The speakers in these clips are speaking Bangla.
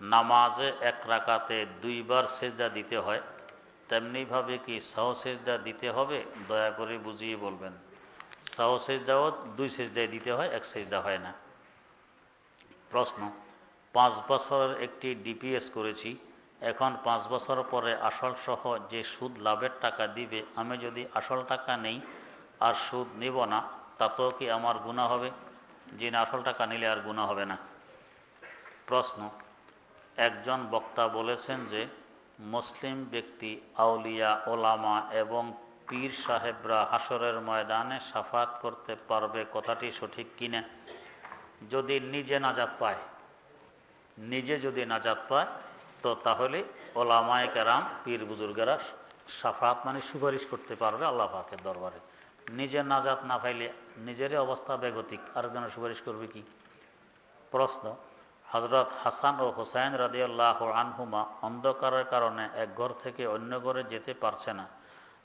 নামাজে এক রাকাতে দুইবার সেজদা দিতে হয় তেমনিভাবে কি সাহ সেজদা দিতে হবে? দয়া করে বুঝিয়ে বলবেন। সাহ সেজদাও দুই সেজদায় দিতে হয়, এক সেজদা হয় না। প্রশ্ন, পাঁচ বছরের একটি ডিপিএস করেছি, এখন পাঁচ বছর পরে আসল সহ যে সুদ লাভের টাকা দিবে, আমি যদি আসল টাকা নেই আর সুদ নেব না, তাতেও কি আমার গুণা হবে? যে না, আসল টাকা নিলে আর গুণা হবে না। প্রশ্ন একজন বক্তা বলেছেন যে, মুসলিম ব্যক্তি আউলিয়া, ওলামা এবং পীর সাহেবরা হাসরের ময়দানে সাফাত করতে পারবে কথাটি সঠিক কিনা? যদি নিজে নাজাত পায়, নিজে যদি নাজাত পায়, তো তাহলে ওলামায় কেরাম, পীর বুজুর্গেরা সাফাত মানে সুপারিশ করতে পারবে আল্লাহ পাকের দরবারে। নিজে নাজাত না পাইলে নিজেরই অবস্থা বেগতিক, আরেকজনের সুপারিশ করবে কি? প্রশ্ন। হজরত হাসান ও হুসাইন রাদিয়াল্লাহ আনহুমা অন্ধকারের কারণে এক ঘর থেকে অন্য ঘরে যেতে পারছে না।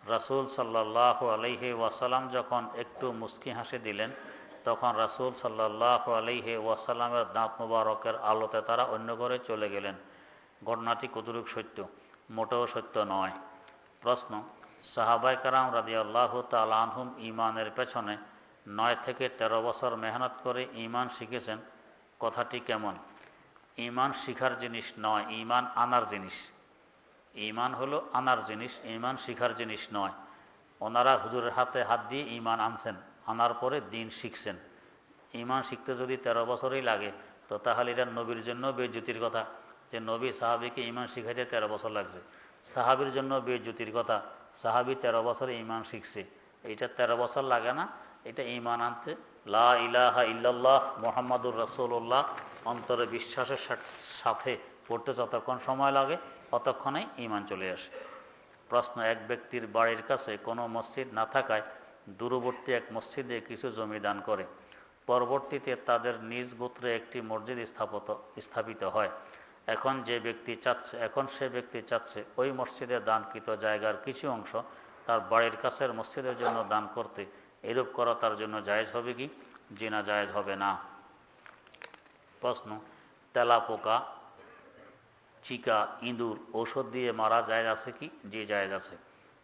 রাসূল সাল্লাহ আলহি ওয়াসালাম যখন একটু মুস্কি হাসি দিলেন, তখন রাসূল সাল্লাহ আলহি ওয়াসালামের দাঁত মুবারকের আলোতে তারা অন্য ঘরে চলে গেলেন। ঘটনাটি কতটুক সত্য? মোটেও সত্য নয়। প্রশ্ন সাহাবাই কারাম রাজি আল্লাহ তালহুম ইমানের পেছনে নয় থেকে ১৩ বছর মেহনত করে ইমান শিখেছেন। কথাটি কেমন? ইমান শিখার জিনিস নয়, ইমান আনার জিনিস। ইমান হলো আনার জিনিস, ইমান শিখার জিনিস নয়। ওনারা হুজুরের হাতে হাত দিয়ে ইমান আনছেন, আনার পরে দিন শিখছেন। ইমান শিখতে যদি ১৩ বছরই লাগে, তো তাহলে এটা নবীর জন্য বেজ্যোতির কথা। যে নবী সাহাবিকে ইমান শিখাইতে ১৩ বছর লাগছে। সাহাবির জন্য বেজ্যোতির কথা, সাহাবি ১৩ বছরে ইমান শিখছে। এটা ১৩ বছর লাগে না, এটা ইমান আনতে। লা ইলাহা মোহাম্মদুর রসুল্লাহ অন্তরে বিশ্বাসের সাথে পড়তে যতক্ষণ সময় লাগে, ততক্ষণেই ইমান চলে আসে। প্রশ্ন, এক ব্যক্তির বাড়ির কাছে কোনো মসজিদ না থাকায় দূরবর্তী এক মসজিদে কিছু জমি দান করে। পরবর্তীতে তাদের নিজ গোত্রে একটি মসজিদ স্থাপত, স্থাপিত হয়। এখন যে ব্যক্তি চাচ্ছে, এখন সে ব্যক্তি চাচ্ছে ওই মসজিদে দানকৃত জায়গার কিছু অংশ তার বাড়ির কাছের মসজিদের জন্য দান করতে। এরূপ করা তার জন্য জায়েজ হবে কি? জিনা জায়েজ হবে না। প্রশ্ন তেলা পোকা চিকা, ইঁদুর, ঔষধ দিয়ে মারা জায়েজ আছে কি? যে জায়েজ আছে।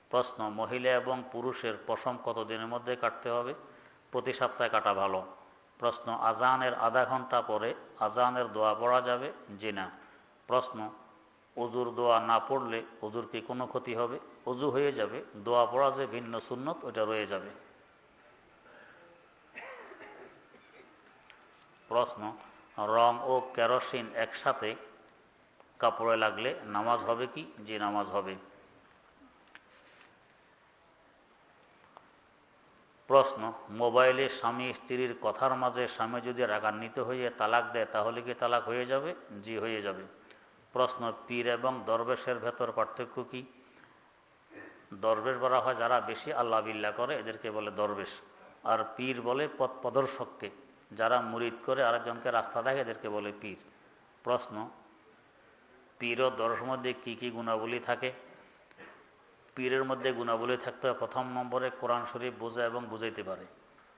প্রশ্ন, মহিলা এবং পুরুষের পশম কত দিনের মধ্যে কাটতে হবে? প্রতি সপ্তাহে কাটা ভালো। প্রশ্ন, আজানের আধা ঘণ্টা পরে আজানের দোয়া পড়া যাবে? যে না। প্রশ্ন অজুর দোয়া না পড়লে অজুর কি কোনো ক্ষতি হবে? অজু হয়ে যাবে, দোয়া পড়া যে ভিন্ন সুন্নত, ওটা রয়ে যাবে। প্রশ্ন রং ও কেরোসিন একসাথে কাপড়ে লাগলে নামাজ হবে কি? যে নামাজ হবে। প্রশ্ন, মোবাইলে স্বামী স্ত্রীর কথার মাঝে স্বামী যদি রাগান্বিত হয়ে তালাক দেয়, তাহলে কি তালাক হয়ে যাবে? জি, হয়ে যাবে। প্রশ্ন, পীর এবং দরবেশের ভেতর পার্থক্য কি? দরবেশ বলা হয় যারা বেশি আল্লাহ বিল্লা করে, এদেরকে বলে দরবেশ। আর পীর বলে পথ প্রদর্শককে যারা মুরিদ করে আরেকজনকে রাস্তা দেখে এদেরকে বলে পীর। প্রশ্ন, পীর ও দর্শ মধ্যে কী কী গুণাবলী থাকে? পীরের মধ্যে গুণাবলী থাকতে হয়, প্রথম নম্বরে কোরআন শরীফ বোঝে এবং বুঝাইতে পারে।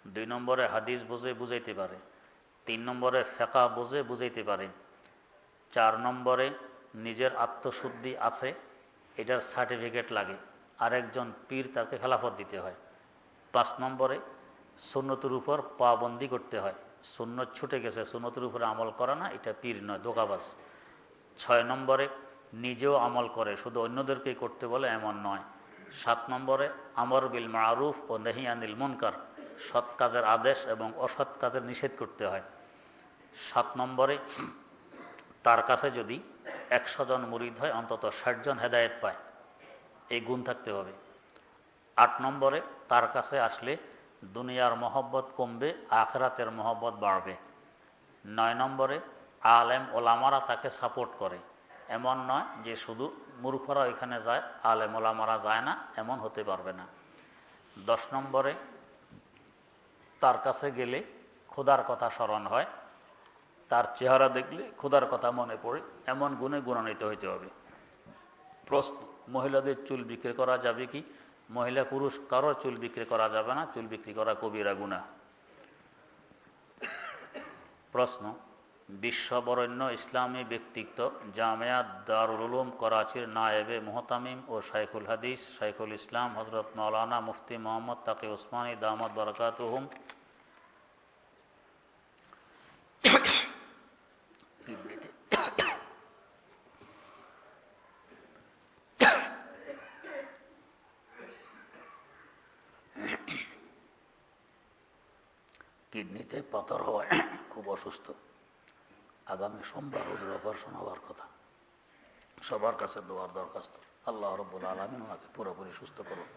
দুই নম্বরে হাদিস বোঝে, বুঝাইতে পারে। তিন নম্বরে ফেঁকা বোঝে, বুঝাইতে পারে। চার নম্বরে নিজের আত্মশুদ্ধি আছে, এটার সার্টিফিকেট লাগে। আরেকজন পীর তাকে খেলাফত দিতে হয়। পাঁচ নম্বরে সুন্নতির উপর পাবন্দি করতে হয়। সুন্নত ছুটে গেছে, সুন্নতির উপরে আমল করা না, এটা পীর নয় দোকাবাজ ছয় নম্বরে, নিজেও আমল করে, শুধু অন্যদেরকেই করতে বলে এমন নয়। সাত নম্বরে, আমর বিল মারুফ ও নেহি আনিল মুনকার, সৎ কাজের আদেশ এবং অসৎ কাজের নিষেধ করতে হয়। সাত নম্বরে, তার কাছে যদি একশো জন মুরিদ হয়, অন্তত ষাট জন হেদায়েত পায়, এই গুণ থাকতে হবে। আট নম্বরে, তার কাছে আসলে দুনিয়ার মহব্বত কমবে, আখরাতের মহব্বত বাড়বে। নয় নম্বরে, আলেম ওলামারা তাকে সাপোর্ট করে। এমন নয় যে শুধু মূর্খরা এখানে যায়, আলেম ওলামারা যায় না, এমন হতে পারবে না। দশ নম্বরে, তার কাছে গেলে খোদার কথা স্মরণ হয়। তার চেহারা দেখলে খোদার কথা মনে পড়ে, এমন গুণে গুণান্বিত হইতে হবে। প্রশ্ন, মহিলাদের চুল বিক্রি করা যাবে কি? মহিলা পুরুষ কারও চুল বিক্রি করা যাবে না, চুল বিক্রি করা কবিরা গুণা প্রশ্ন, বিশ্ববরণ্য ইসলামী ব্যক্তিত্ব জামিয়া দারুল উলুম করাচির নায়েবে মোহতামিম ও শাইখুল হাদিস, শাইখুল ইসলাম হজরত মৌলানা মুফতি মোহাম্মদ তাকে ওসমানী দামদ বরকাতুহুম। কিডনিতে পাথর হওয়ায় খুব অসুস্থ। আগামী সোমবার ওদের অপারেশন হওয়ার কথা। সবার কাছে দোয়ার দরখাস্ত। আল্লাহ রব্বুল আলমিন ওনাকে পুরোপুরি সুস্থ করুন।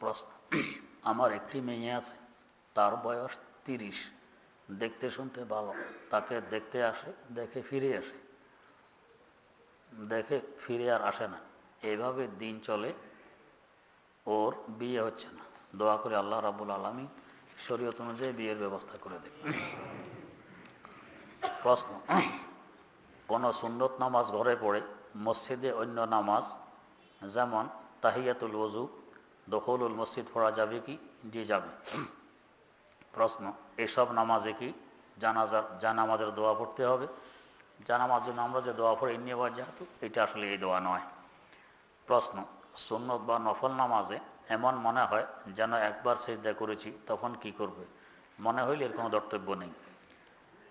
প্রশ্ন, আমার একটি মেয়ে আছে, তার বয়স তিরিশ। দেখতে শুনতে ভালো, তাকে দেখতে আসে, দেখে ফিরে আসে। দেখে ফিরে আর আসে না। এভাবে দিন চলে, ওর বিয়ে হচ্ছে না। দোয়া করে আল্লাহ রাবুল আলমী শরীয়ত অনুযায়ী বিয়ের ব্যবস্থা করে দেবে প্রশ্ন, কোন সুন্নত নামাজ ঘরে পড়ে, মসজিদে অন্য নামাজ, যেমন তাহিয়াতুল ওজু দখলুল মসজিদ পড়া যাবে কি? জি, যাবে। প্রশ্ন, এসব নামাজে কি জানাজার জানামাজের দোয়া পড়তে হবে? জানামার জন্য আমরা যে দোয়া পড়ে নিয়ে যেহেতু এটা আসলে এই দোয়া নয়। প্রশ্ন, সুন্নত বা নফল নামাজে এমন মনে হয় যেন একবার সেজদা করেছি, তখন কি করবে? মনে হইলে এর কোনো দর্তব্য নেই।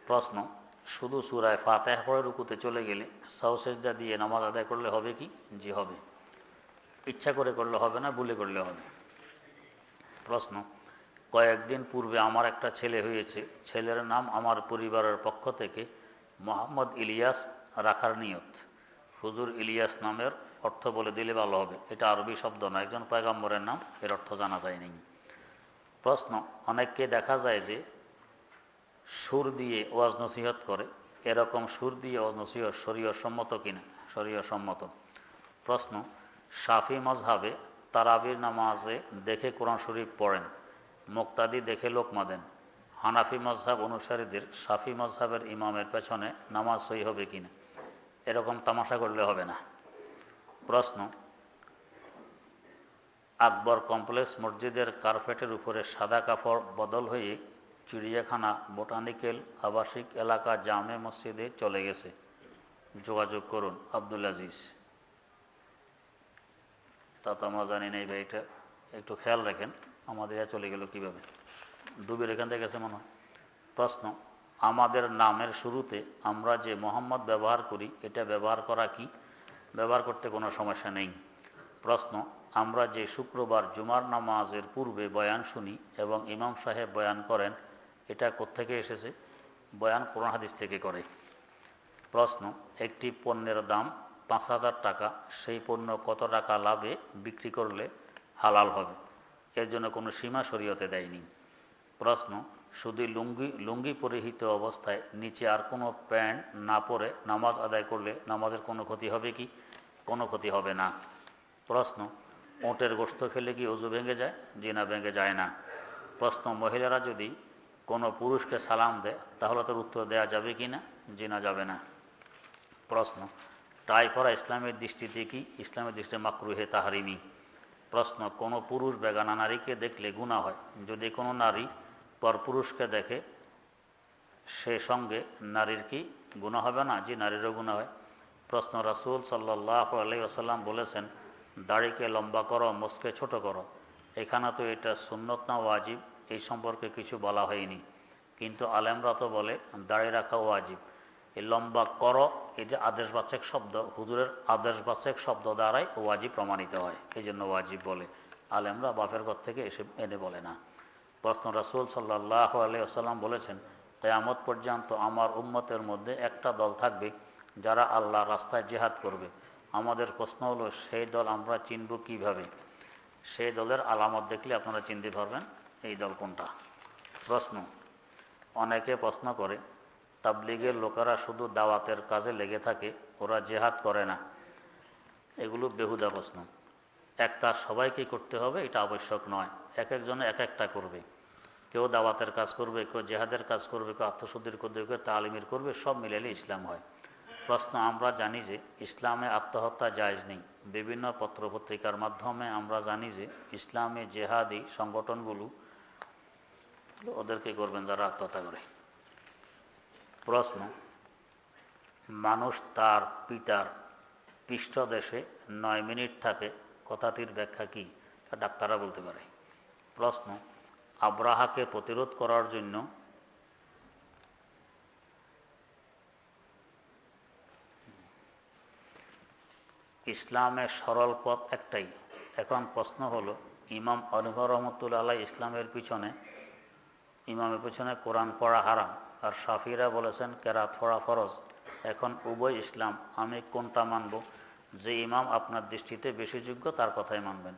প্রশ্ন, শুধু সুরায় ফাতেহ পরে রুকুতে চলে গেলে সাউ সেজদা দিয়ে নামাজ আদায় করলে হবে কি? জি, হবে। ইচ্ছা করে করলে হবে না, ভুলে করলে হবে। প্রশ্ন, কয়েকদিন পূর্বে আমার একটা ছেলে হয়েছে, ছেলের নাম আমার পরিবারের পক্ষ থেকে মোহাম্মদ ইলিয়াস রাখার নিয়ত। হুজুর ইলিয়াস নামের অর্থ বলে দিলে ভালো হবে। এটা আরবি শব্দ না, একজন পয়গাম্বরের নাম, এর অর্থ জানা যায়নি প্রশ্ন, অনেককে দেখা যায় যে সুর দিয়ে ওয়াজ নসিহত করে। এরকম সুর দিয়ে ওয়াজ নসিহত শরীয় সম্মত কিনা? শরীয় সম্মত। প্রশ্ন, শাফি মজহাবে তারাবির নামাজে দেখে কোরআন শরীফ পড়েন, মুক্তাদি দেখে লোকমা দেন হানাফি মজহাব অনুসারীদের শাফি মজহাবের ইমামের পেছনে নামাজ সই হবে কিনা এরকম তামাশা করলে হবে না। প্রশ্ন, আকবর কমপ্লেক্স মসজিদের কার্পেটের উপরে সাদা কাপড় বদল হয়ে চিড়িয়াখানা, বোটানিক্যাল, আবাসিক এলাকা, জামে মসজিদে চলে গেছে। যোগাযোগ করুন আব্দুল আজিজ। তা তো আমরা জানি না এই বাড়িটা একটু খেয়াল রাখেন, আমাদের চলে গেল কীভাবে। ডুবের এখান থেকে গেছে মনে প্রশ্ন, আমাদের নামের শুরুতে আমরা যে মোহাম্মদ ব্যবহার করি, এটা ব্যবহার করা কি? ব্যবহার করতে কোনো সমস্যা নেই। প্রশ্ন, আমরা যে শুক্রবার জুমার নামাজের পূর্বে বয়ান শুনি এবং ইমাম সাহেব বয়ান করেন, এটা কোত্থেকে এসেছে? বয়ান কোরআন হাদিস থেকে করে। প্রশ্ন, একটি পণ্যের দাম পাঁচ হাজার টাকা, সেই পণ্য কত টাকা লাভে বিক্রি করলে হালাল হবে? এর জন্য কোনো সীমা শরীয়তে দেয়নি। প্রশ্ন, শুধু লুঙ্গি লুঙ্গি পরিহিত অবস্থায় নিচে আর কোনো প্যান্ট না পরে নামাজ আদায় করলে নামাজের কোনো ক্ষতি হবে কি? কোনো ক্ষতি হবে না। প্রশ্ন, ওটের গোস্ত খেলে কি অজু ভেঙে যায়? জি না, ভেঙে যায় না। প্রশ্ন, মহিলারা যদি কোনো পুরুষকে সালাম দেয়, তাহলে তার উত্তর দেওয়া যাবে কি না? জি না, যাবে না। প্রশ্ন টাই পরা ইসলামের দৃষ্টিতে কি? ইসলামের দৃষ্টিতে মাকরুহে তাহারিমি। প্রশ্ন, কোনো পুরুষ বেগানা নারীকে দেখলে গুণা হয়? যদি কোনো নারী পরপুরুষকে দেখে সে সঙ্গে নারীর কি গুণা হবে না? যে নারীরও গুণা হয়। প্রশ্ন রাসুল সাল্লাহ আলাই আসাল্লাম বলেছেন, দাড়িকে লম্বা করো মোসকে ছোট করো। এখানে তো এটা সুন্নত না ওয়াজিব, এই সম্পর্কে কিছু বলা হয়নি। কিন্তু আলেমরা তো বলে, দাড়ি রাখা ওয়াজিব। এই লম্বা করো, এই যে আদেশবাচক শব্দ, হুজুরের আদেশবাচক শব্দ দ্বারাই ওয়াজিব প্রমাণিত হয়। এই জন্য ওয়াজিব বলে। আলেমরা বাপের ঘর থেকে এসে এনে বলে না। প্রশ্ন রাসুল সাল্লাহ আসাল্লাম বলেছেন, কেয়ামত পর্যন্ত আমার উম্মতের মধ্যে একটা দল থাকবে যারা আল্লাহ রাস্তায় জেহাদ করবে। আমাদের প্রশ্ন হলো, সেই দল আমরা চিনব কীভাবে? সেই দলের আলামত দেখলে আপনারা চিনতে পারবেন এই দল কোনটা? প্রশ্ন। অনেকে প্রশ্ন করে, তাবলিগের লোকেরা শুধু দাওয়াতের কাজে লেগে থাকে, ওরা জেহাদ করে না? এগুলো বেহুদা প্রশ্ন। এক কাজ সবাইকে করতে হবে, এটা আবশ্যক নয়। এক একজনে এক একটা করবে। কেউ দাওয়াতের কাজ করবে, কেউ জেহাদের কাজ করবে, কেউ আত্মশুদ্ধির করবে, কেউ তালিমের করবে, সব মিলালে ইসলাম হয়। প্রশ্ন, আমরা জানি যে ইসলামে আত্মহত্যা জায়জ নেই। বিভিন্ন পত্রপত্রিকার মাধ্যমে আমরা জানি যে ইসলামে জেহাদি সংগঠনগুলো ওদেরকে করবেন যারা আত্মহত্যা করে। প্রশ্ন, মানুষ তার পিতার পৃষ্ঠদেশে নয় মিনিট থাকে কথাটির ব্যাখ্যা কি তা ডাক্তাররা বলতে পারে। প্রশ্ন, আব্রাহাকে প্রতিরোধ করার জন্য ইসলামের সরল পথ একটাই। এখন প্রশ্ন হলো, ইমাম অনুভর রহমতুল্লা আল্লাহ ইসলামের পিছনে, ইমামের পিছনে কোরআন পড়া হারাম। আর সাফিরা বলেছেন, কেরাত পড়া ফরজ। এখন উভয় ইসলাম, আমি কোনটা মানব? যে ইমাম আপনার দৃষ্টিতে বেশি যোগ্য, তার কথাই মানবেন।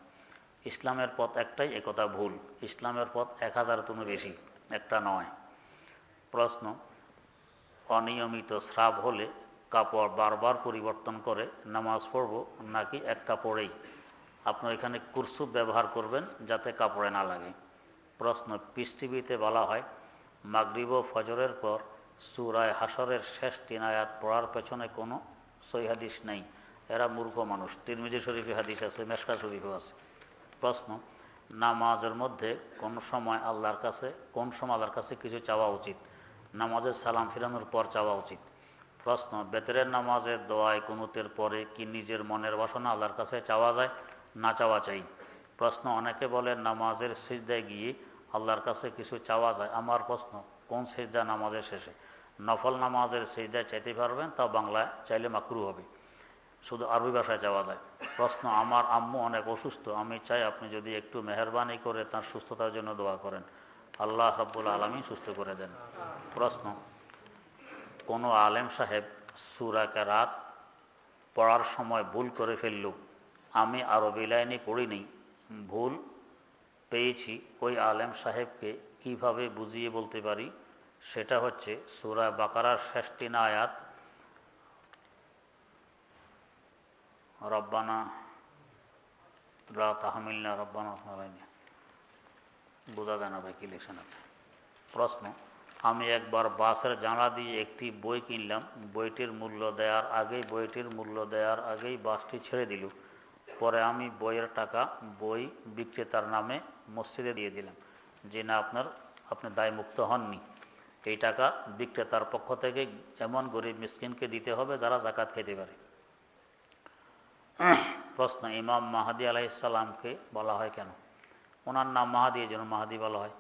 ইসলামের পথ একটাই, একথা ভুল। ইসলামের পথ এক হাজার তুমি বেশি, একটা নয়। প্রশ্ন, অনিয়মিত স্রাব হলে কাপড় বারবার পরিবর্তন করে নামাজ পড়ব নাকি এক কাপড়েই? আপনার এখানে কুরসুপ ব্যবহার করবেন যাতে কাপড়ে না লাগে। প্রশ্ন পৃথিবীতে বলা হয়, মাগরিব ফজরের পর সুরায় হাসরের শেষ তিন আয়াত পড়ার পেছনে কোনো সই হাদিস নেই। এরা মূর্খ মানুষ। তিরমিজি শরীফে হাদিস আছে, মেশকা শরীফও আছে। প্রশ্ন, নামাজের মধ্যে কোন সময় আল্লাহর কাছে, কোন সময় আল্লাহর কাছে কিছু চাওয়া উচিত? নামাজের সালাম ফিরানোর পর চাওয়া উচিত? প্রশ্ন, বেতরের নামাজের দোয়ায় কুনুতের পরে কি নিজের মনের বাসনা আল্লাহর কাছে চাওয়া যায়, না চাওয়া চাই প্রশ্ন, অনেকে বলে নামাজের সিজদায় গিয়ে আল্লাহর কাছে কিছু চাওয়া যায়। আমার প্রশ্ন, কোন সিজদা নামাজের শেষে? নফল নামাজের সিজদায় চাইতে পারবেন, তা বাংলায় চাইলে মাকরু হবে। শুধু আরবি ভাষায় যাওয়া যায়। প্রশ্ন, আমার আম্মু অনেক অসুস্থ, আমি চাই আপনি যদি একটু মেহরবানি করে তার সুস্থতার জন্য দোয়া করেন। আল্লাহ রব্বুল আলমী সুস্থ করে দেন। প্রশ্ন, কোনো আলেম সাহেব সুরাকে রাত পড়ার সময় ভুল করে ফেলল? আমি আরবি লাইনে পড়িনি, ভুল পেয়েছি। ওই আলেম সাহেবকে কীভাবে বুঝিয়ে বলতে পারি? সেটা হচ্ছে সুরা বাকারার শেষ আয়াত। রব্বানা, লা তাহমিল্লা রব্বানা তাহমিল্লা। বোঝা যায় না ভাই কি প্রশ্ন, আমি একবার বাসের জানলা দিয়ে একটি বই কিনলাম, বইটির মূল্য দেওয়ার আগেই, বইটির মূল্য দেওয়ার আগেই বাসটি ছেড়ে দিল। পরে আমি বইয়ের টাকা, বই বিক্রেতার নামে মসজিদে দিয়ে দিলাম, যে না আপনার, আপনি দায়মুক্ত হননি। এই টাকা বিক্রেতার পক্ষ থেকে এমন গরিব মিসকিনকে দিতে হবে যারা জাকাত খেতে পারে। প্রশ্ন, ইমাম মাহাদি আলাইসাল্লামকে বলা হয় কেন? ওনার নাম মাহাদি এই জন্য মাহাদি বলা হয়।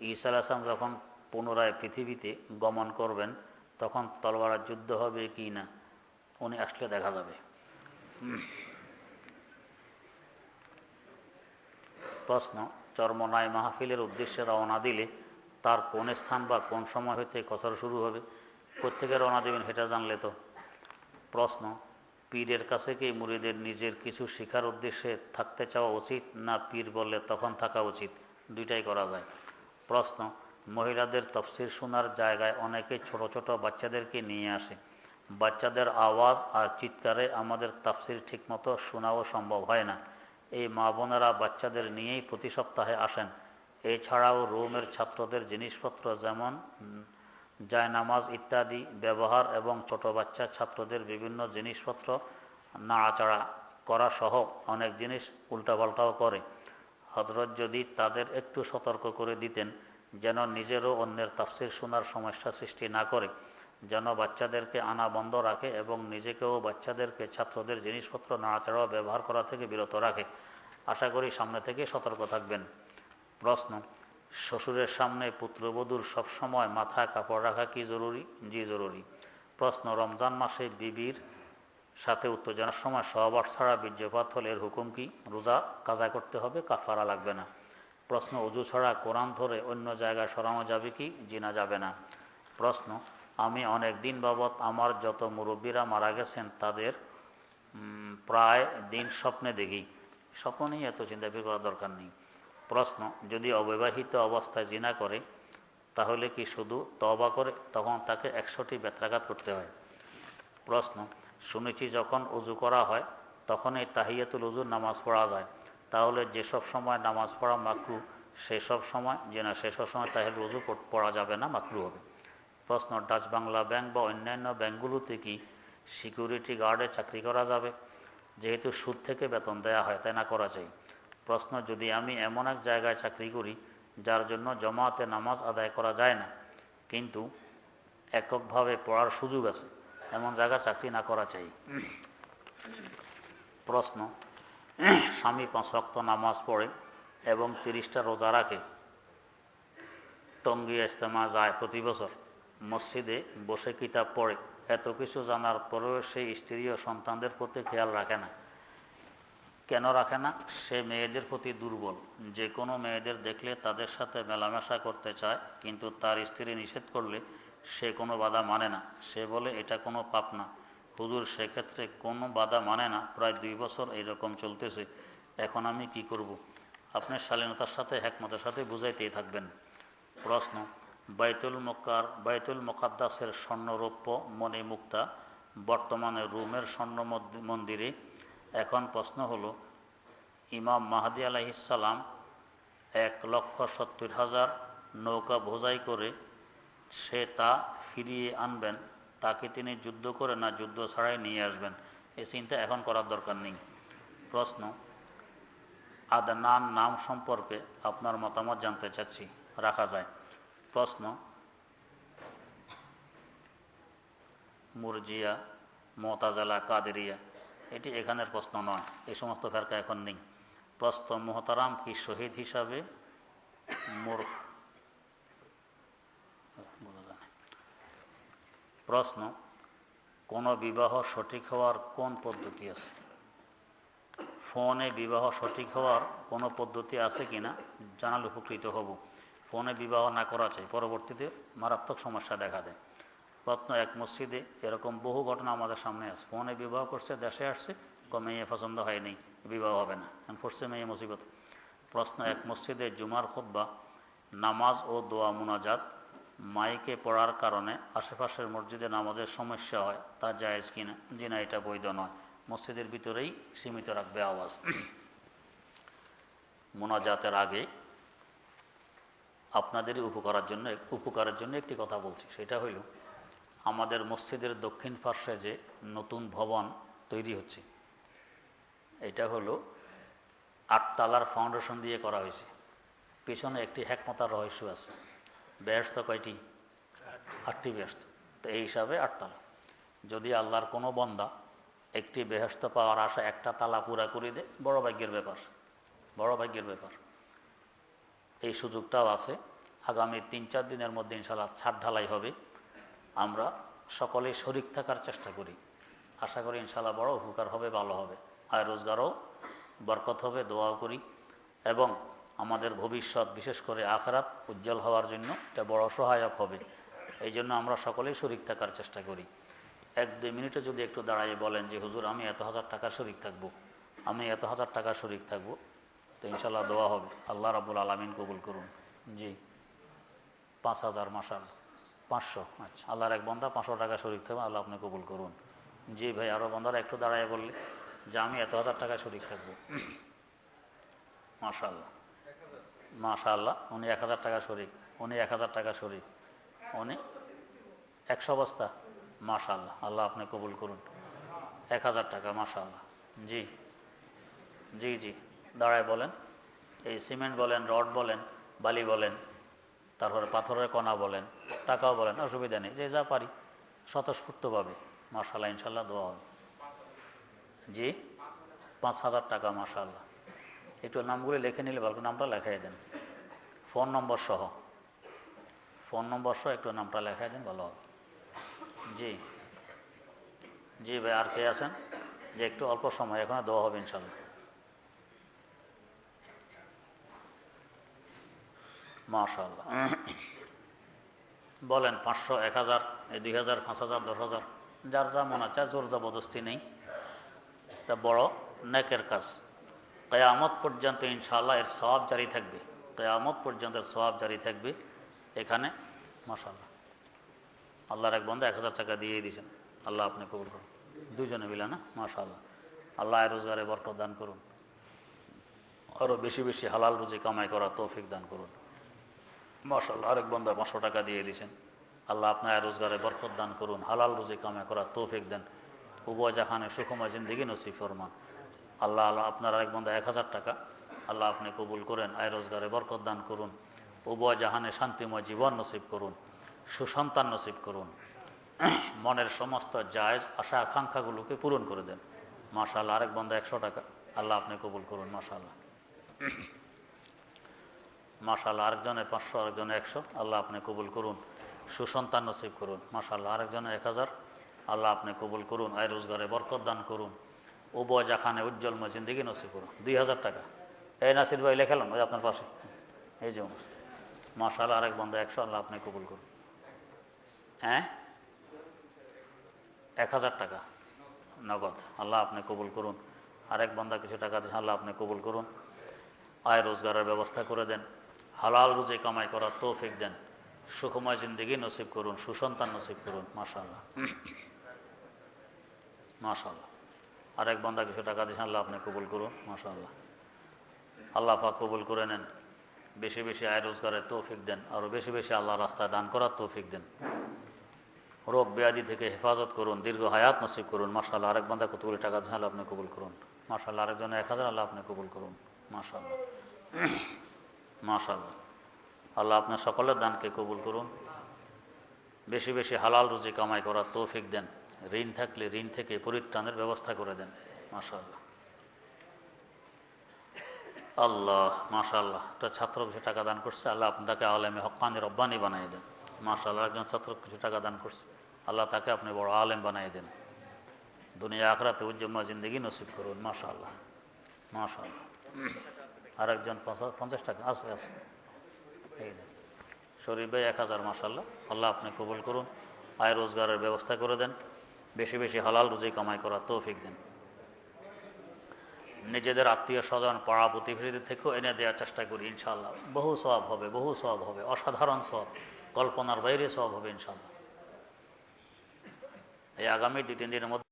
ঈসা আলাইসলাম যখন পুনরায় পৃথিবীতে গমন করবেন, তখন তলবারের যুদ্ধ হবে কি না, উনি আসলে দেখা যাবে। প্রশ্ন, চর্মনায় মাহফিলের উদ্দেশ্যে রওনা দিলে তার কোন স্থান বা কোন সময় হইতে কসর শুরু হবে? প্রত্যেকে রওনা দেবেন, সেটা জানলে তো। প্রশ্ন পীরের কাছে কি মুরিদের নিজের কিছু শেখার উদ্দেশ্যে থাকতে চাওয়া উচিত না পীর বললে তখন থাকা উচিত? দুইটাই করা যায়। প্রশ্ন, মহিলাদের তফসির শোনার জায়গায় অনেকে ছোট ছোট বাচ্চাদেরকে নিয়ে আসে। বাচ্চাদের আওয়াজ আর চিৎকারে আমাদের তাফসির ঠিকমতো শোনাও সম্ভব হয় না। এই মা বোনেরা বাচ্চাদের নিয়েই প্রতি সপ্তাহে আসেন। এছাড়াও রোমের ছাত্রদের জিনিসপত্র যেমন জায়নামাজ ইত্যাদি, ব্যবহার এবং ছোট বাচ্চা ছাত্রদের বিভিন্ন জিনিসপত্র নাড়াচাড়া করা সহ অনেক জিনিস উল্টাপাল্টাও করে। হজরত যদি তাদের একটু সতর্ক করে দিতেন, যেন নিজেরও অন্যের তাফসির শোনার সমস্যা সৃষ্টি না করে, যেন বাচ্চাদেরকে আনা বন্ধ রাখে এবং নিজেকেও বাচ্চাদেরকে ছাত্রদের জিনিসপত্র নাড়াচাড়া ব্যবহার করা থেকে বিরত রাখে। আশা করি সামনে থেকে সতর্ক থাকবেন। প্রশ্ন শ্বশুরের সামনে পুত্রবধূর সবসময় মাথা কাপড় রাখা কি জরুরি? জি, জরুরি। প্রশ্ন, রমজান মাসে বিবির সাথে উত্তেজনার সময় সহবাস ছাড়া বীর্যপাত হলে এর হুকুম কি? রোজা কাজা করতে হবে, কাফারা লাগবে না। প্রশ্ন অজু ছাড়া কোরআন ধরে অন্য জায়গায় সরানো যাবে কি? জিনা যাবে না। প্রশ্ন, আমি অনেক দিন বাবদ আমার যত মুরব্বীরা মারা গেছেন তাদের প্রায় দিন স্বপ্নে দেখি। স্বপ্ন নেই এত চিন্তা করার দরকার নেই। প্রশ্ন, যদি অবিবাহিত অবস্থায় জিনা করে, তাহলে কি শুধু তবা করে? তখন তাকে একশোটি বেত্রাঘাত করতে হয়। প্রশ্ন, শুনেছি যখন উজু করা হয়, তখনই তাহিয়াতুল উজুর নামাজ পড়া যায়। তাহলে যেসব সময় নামাজ পড়া মাকরু, সেসব সময় যে না, সেসব সময় তাহিয়াতুল উজু পড়া যাবে না, মাকরু হবে। প্রশ্ন, ডাচ বাংলা ব্যাংক বা অন্যান্য ব্যাংকগুলোতে কি সিকিউরিটি গার্ডে চাকরি করা যাবে? যেহেতু সুদ থেকে বেতন দেয়া হয়, তাই না করা চাই প্রশ্ন, যদি আমি এমন এক জায়গায় চাকরি করি, যার জন্য জমাতে নামাজ আদায় করা যায় না, কিন্তু এককভাবে পড়ার সুযোগ আছে, এমন জায়গা চাকরি না করা চাই। প্রশ্ন, স্বামী পাঁচ রক্ত নামাজ পড়ে এবং তিরিশটা রোজা রাখে, টঙ্গি ইস্তেমা যায় প্রতি বছর, মসজিদে বসে কিতাব পড়ে, এত কিছু জানার পরেও সেই স্ত্রী ও সন্তানদের প্রতি খেয়াল রাখে না। কেন রাখে না? সে মেয়েদের প্রতি দুর্বল। যে কোনো মেয়েদের দেখলে তাদের সাথে মেলামেশা করতে চায়, কিন্তু তার স্ত্রী নিষেধ করলে সে কোনো বাধা মানে না। সে বলে, এটা কোনো পাপ না। হুজুর, সেক্ষেত্রে কোনো বাধা মানে না। প্রায় দুই বছর এইরকম চলতেছে। এখন আমি কি করব। আপনার শালীনতার সাথে একমতের সাথে বুঝাইতেই থাকবেন। প্রশ্ন, বাইতুল মক্কার, বাইতুল মোকাদ্দাসের স্বর্ণরৌপ্য মণি মুক্তা বর্তমানে রুমের স্বর্ণ মন্দি- মন্দিরে এখন প্রশ্ন হলো, ইমাম মাহাদি আলাইসাল্লাম এক লক্ষ সত্তর হাজার নৌকা বোঝাই করে সে তা ফিরিয়ে আনবেন, তাকে তিনি যুদ্ধ করে না যুদ্ধ ছাড়াই নিয়ে আসবেন। এ চিন্তা এখন করার দরকার নেই। প্রশ্ন, আদনান নাম সম্পর্কে আপনার মতামত জানতে চাচ্ছি, রাখা যায়। প্রশ্ন, মুরজিয়া, মোতাজালা কাদেরিয়া এটি এখানের প্রশ্ন নয়। এই সমস্ত ফেরকা এখন নেই। প্রশ্ন মোহতারাম কি শহীদ হিসাবে মোর। প্রশ্ন, কোনো বিবাহ সঠিক হওয়ার কোন পদ্ধতি আছে? ফোনে বিবাহ সঠিক হওয়ার কোনো পদ্ধতি আছে কিনা জানালে উপকৃত হব। ফোনে বিবাহ না করা চাই। পরবর্তীতে মারাত্মক সমস্যা দেখা দেয়। প্রশ্ন এক মসজিদে এরকম বহু ঘটনা আমাদের সামনে আছে। ফোনে বিবাহ করছে, দেশে আসছে মেয়ে পছন্দ হয়নি বিবাহ হবে না। পড়ছে মেয়ে মুসিবত। প্রশ্ন, এক মসজিদে জুমার খুদ্া নামাজ ও দোয়া মুনাজাত মাইকে পড়ার কারণে আশেপাশের মসজিদে নামাজের সমস্যা হয়, তা জায়েজ কিনা? জি না, এটা বৈধ নয়। মসজিদের ভিতরেই সীমিত রাখবে আওয়াজ। মোনাজাতের আগে আপনাদেরই উপকারের জন্য উপকারের জন্য একটি কথা বলছি। সেটা হইল আমাদের মসজিদের দক্ষিণ পার্শ্বে যে নতুন ভবন তৈরি হচ্ছে, এটা হলো আটতলার ফাউন্ডেশন দিয়ে করা হয়েছে। পেছনে একটি হ্যাকমতার রহস্য আছে। ব্যস্ত কয়টি? আটটি ব্যস্ত। তো এই হিসাবে আটতলা। যদি আল্লাহর কোনো বন্দা একটি বেহস্ত পাওয়ার আশা একটা তালা পুরা করে দেয়, বড় ভাগ্যের ব্যাপার। বড় ভাগ্যের ব্যাপার। এই সুযোগটাও আছে। আগামী তিন চার দিনের মধ্যে ইনশাল্লাহ ছাদ ঢালাই হবে। আমরা সকলে শরিক থাকার চেষ্টা করি। আশা করি ইনশাল্লাহ বড় উপকার হবে, ভালো হবে। আয় রোজগারও বরকত হবে, দোয়াও করি। এবং আমাদের ভবিষ্যৎ, বিশেষ করে আখরাত উজ্জ্বল হওয়ার জন্য এটা বড় সহায়ক হবে। এই জন্য আমরা সকলেই শরিক থাকার চেষ্টা করি। এক, দুই মিনিটে যদি একটু দাঁড়াইয়ে বলেন যে, হুজুর, আমি এত হাজার টাকা শরিক থাকব। আমি এত হাজার টাকা শরিক থাকব। তো ইনশাল্লাহ দোয়া হবে। আল্লাহ রাবুল আলমিন কবুল করুন। জি, পাঁচ হাজার মাসাল। পাঁচশো। আচ্ছা আল্লাহর এক বন্ধা পাঁচশো টাকা শরিক থাকবে, আল্লাহ আপনি কবুল করুন। জি ভাই আরও বন্ধারা একটু দাঁড়ায় বললে যে আমি এত হাজার টাকা শরিক থাকব। মাশাল্লাহ মাশাল্লাহ উনি এক হাজার টাকা শরিক, উনি এক হাজার টাকা শরিক, উনি একশো বস্তা। মাশাল্লাহ আল্লাহ আপনি কবুল করুন। এক হাজার টাকা মাশাল্লাহ জি জি জি, দাঁড়ায় বলেন। এই সিমেন্ট বলেন, রড বলেন, বালি বলেন তারপরে পাথরের কণা বলেন, টাকাও বলেন, অসুবিধা নেই, যে যা পারি, স্বতঃস্ফূর্তভাবে মাশাল্লাহ ইনশাল্লাহ দোয়া হবে। জি? পাঁচ হাজার টাকা মাশাল্লাহ একটু নামগুলি লিখে নিলে ভালো নামটা লেখাই দেন। ফোন নম্বর সহ। ফোন নম্বর সহ একটু নামটা লেখাই দেন, ভালো হবে। জি। জি ভাই, আর কে আছেন? যে একটু অল্প সময়, এখানে দেওয়া হবে ইনশাল্লাহ মাশাল্লাহ বলেন পাঁচশো, এক হাজার দুই হাজার, পাঁচ হাজার, দশ হাজার, যার যা মনে আছে জোর জবরদস্তি নেই। তা বড় নেকের কাজ। কেয়ামত পর্যন্ত ইনশাআল্লাহ এর সব জারি থাকবে। কেয়ামত পর্যন্ত এর সব জারি থাকবে এখানে মাশাল্লাহ আল্লাহর এক বন্ধু এক হাজার টাকা দিয়ে দিয়েছেন। আল্লাহ আপনি কবুল করুন। দুজনে মিলে না? মাশাল্লাহ আল্লাহ রোজগারে বরকত দান করুন। আরও বেশি বেশি হালাল রুজি কামাই করা তৌফিক দান করুন। মাশাল্লাহ আরেক বন্ধু পাঁচশো টাকা দিয়ে দিয়েছেন। আল্লাহ আপনার রোজগারে বরকত দান করুন, হালাল রুজি কামে করা তৌফিক দেন। উবয় জাহানে সুখময় জিন্দিগি নসিব ফরমান। আল্লাহ আল্লাহ, আপনার আরেক বন্ধু এক হাজার টাকা। আল্লাহ আপনি কবুল করেন, আয় রোজগারে বরকত দান করুন। উবয় জাহানে শান্তিময় জীবন নসিব করুন, সুসন্তান নসিব করুন। মনের সমস্ত জায়জ আশা আকাঙ্ক্ষাগুলোকে পূরণ করে দেন। মাশাল্লাহ আরেক বন্ধু একশো টাকা। আল্লাহ আপনি কবুল করুন মাশাল্লাহ মাশাল্লাহ আরেকজনের পাঁচশো আরেকজনে একশো। আল্লাহ আপনি কবুল করুন, সুসন্তান নসিব করুন। মাশাল্লাহ আরেকজনে এক হাজার। আল্লাহ আপনি কবুল করুন, আয় রোজগারে বরকত দান করুন। উবয় জাখানে উজ্জ্বলময় জিন্দিগি নসিব করুন। দুই হাজার টাকা। এই নাসির ভাই লেখালাম ওই আপনার পাশে। এই যে মাশাল্লাহ আরেক বন্ধু একশো, আল্লাহ আপনি কবুল করুন। হ্যাঁ? এক হাজার টাকা। নগদ। আল্লাহ আপনি কবুল করুন। আরেক বান্দা কিছু টাকা আল্লাহ আপনি কবুল করুন। আয় রোজগারের ব্যবস্থা করে দেন। হালাল রুজে কামাই করার তৌফিক দেন। সুখময় জিন্দিগি নসিব করুন, সুসন্তান নসিব করুন মাশাল্লাহ মাশাল্লাহ এক বান্দা কিছু টাকা দিয়েছে, আল্লাহ আপনি কবুল করুন মাশাল্লাহ আল্লাহ পাক কবুল করে নেন, বেশি বেশি আয় রোজগারের তৌফিক দেন আরও বেশি বেশি আল্লাহ রাস্তায় দান করার তৌফিক দেন। রোগ ব্যাধি থেকে হেফাজত করুন, দীর্ঘ হায়াত নসিব করুন মাশাল্লাহ আরেক বান্দা কতগুলি টাকা দিয়েছেন আল্লাহ আপনি কবুল করুন মাশাল্লাহ আরেকজন এক হাজার, আল্লাহ আপনি কবুল করুন মাশাল্লাহ মাশাল্লাহ আল্লাহ আপনার সকলের দানকে কবুল করুন। বেশি বেশি হালাল রুজি কামাই করার তৌফিক দেন। ঋণ থাকলে ঋণ থেকে পরিত্রাণের ব্যবস্থা করে দেন। মাশাল্লাহ আল্লাহ মাশাল্লাহ একটা ছাত্র কিছু টাকা দান করছে, আল্লাহ আপনাকে আলেমে হকানি রব্বানি বানিয়ে দেন। মাশাল্লাহ একজন ছাত্র কিছু টাকা দান করছে, আল্লাহ তাকে আপনি বড় আলেম বানিয়ে দেন। দুনিয়া আখরাতে উজ্জ্বল জিন্দগি নসিব করুন মাশাল্লাহ মাশাল্লাহ আরেকজন পঞ্চাশ পঞ্চাশ টাকা, আছে আছে। শরীফ ভাই এক হাজার মাসাল্লাহ আল্লাহ আপনি কবুল করুন, আয় রোজগারের ব্যবস্থা করে দেন, বেশি বেশি হালাল রুজি কামাই করার তৌফিক দেন। নিজেদের আত্মীয় স্বজন, পাড়া প্রতিবেশীদের থেকেও এনে দেওয়ার চেষ্টা করি ইনশাল্লাহ বহু সব হবে, বহু সব হবে, অসাধারণ সব কল্পনার বাইরে সব হবে ইনশাল্লাহ এই আগামী দুই, তিন দিনের মধ্যে